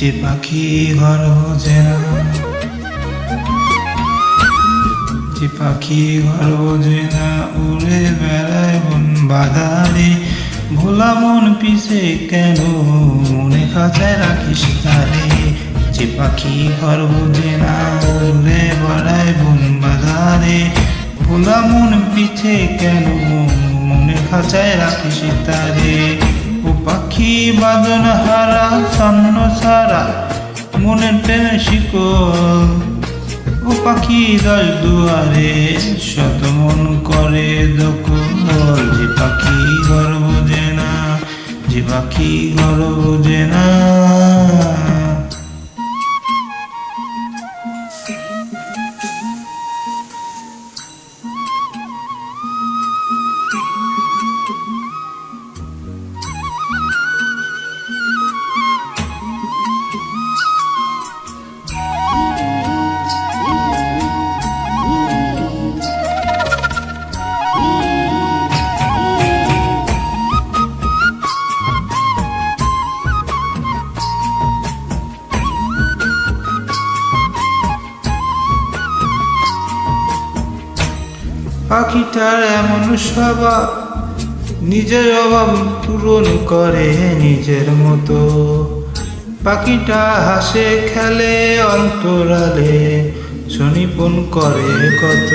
যে পাখি ঘর বোঝে যে পাখি ঘর বোঝে না, উড়ে বেড়ায় বন বাধারে ভোলা মন পিছে কেন মনে খাঁচায় রাখিস তারে? যে পাখি ঘর বোঝে না, উড়ে বেড়ায় বন বাধারে ভোলা মন পিছে কেন মনে খাঁচায় রাখিস তারে? পাখি বাদন হারা সন্ন সারা মনে প্রেমে শিকল। ও পাখি দশ দুয়ারে, শত মন করে দখল যে পাখি গর্ব যে না, যে পাখি গর্ব যে না। পাখিটার এমন স্বভাব, নিজের অভাব পূরণ করে নিজের মতো। পাখিটা হাসে, খেলে, অন্তরালে শনিপন করে কত।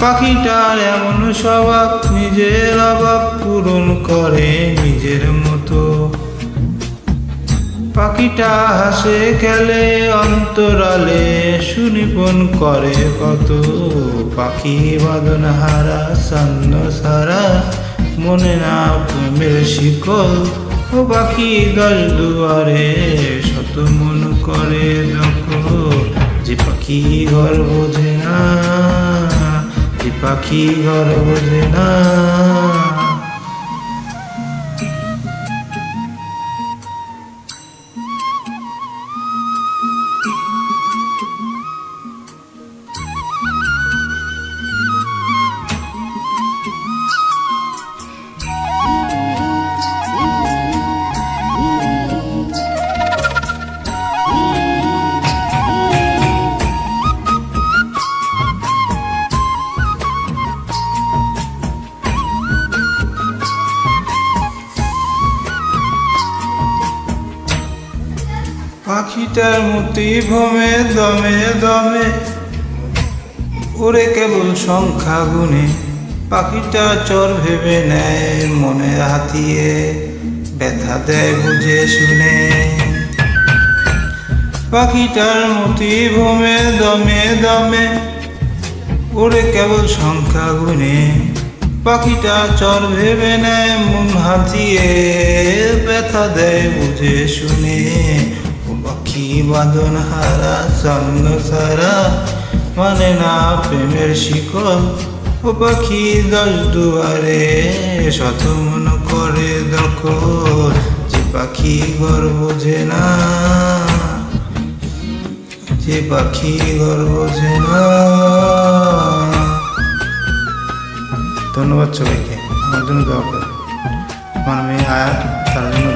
পাখিটার এমন স্বভাব, নিজের অভাব পূরণ করে নিজের মতো। পাখিটা হাসে, খেলে, অন্তরালে সুনিপন করে কত পাখি বাদন হারা সন্ন সারা, মনে না প্রেমের শিকল। ও পাখি দশ দুয়ারে, শত মন করে দখল যে পাখি ঘর বোঝে না, যে পাখি ঘর বোঝে না। পাখিটার মতি ভমে, দমে দমে। ওরে কেবল সংখ্যা গুনে পাখিটা চর ভেবে নেয় মনে হাতিয়ে, ব্যথা দেয় বুঝে শুনে। পাখিটার মতি ভমে, দমে দমে। ওরে কেবল সংখ্যা গুনে পাখিটা চর ভেবে নেয় মন হাতিয়ে, ব্যথা দেয় বুঝে শুনে। পাখি বাদন হারা সন্ন সারা মানে না প্রেমের শিকল। ও পাখি দশ দুয়ারে, শত মন করে দখল। যে পাখি ঘর বোঝে না, যে পাখি ঘর বোঝে না। ধন্যবাদ সবাইকে, আমার জন্য দোয়া করবে আমার মেয়ে আয়া তার জন্য।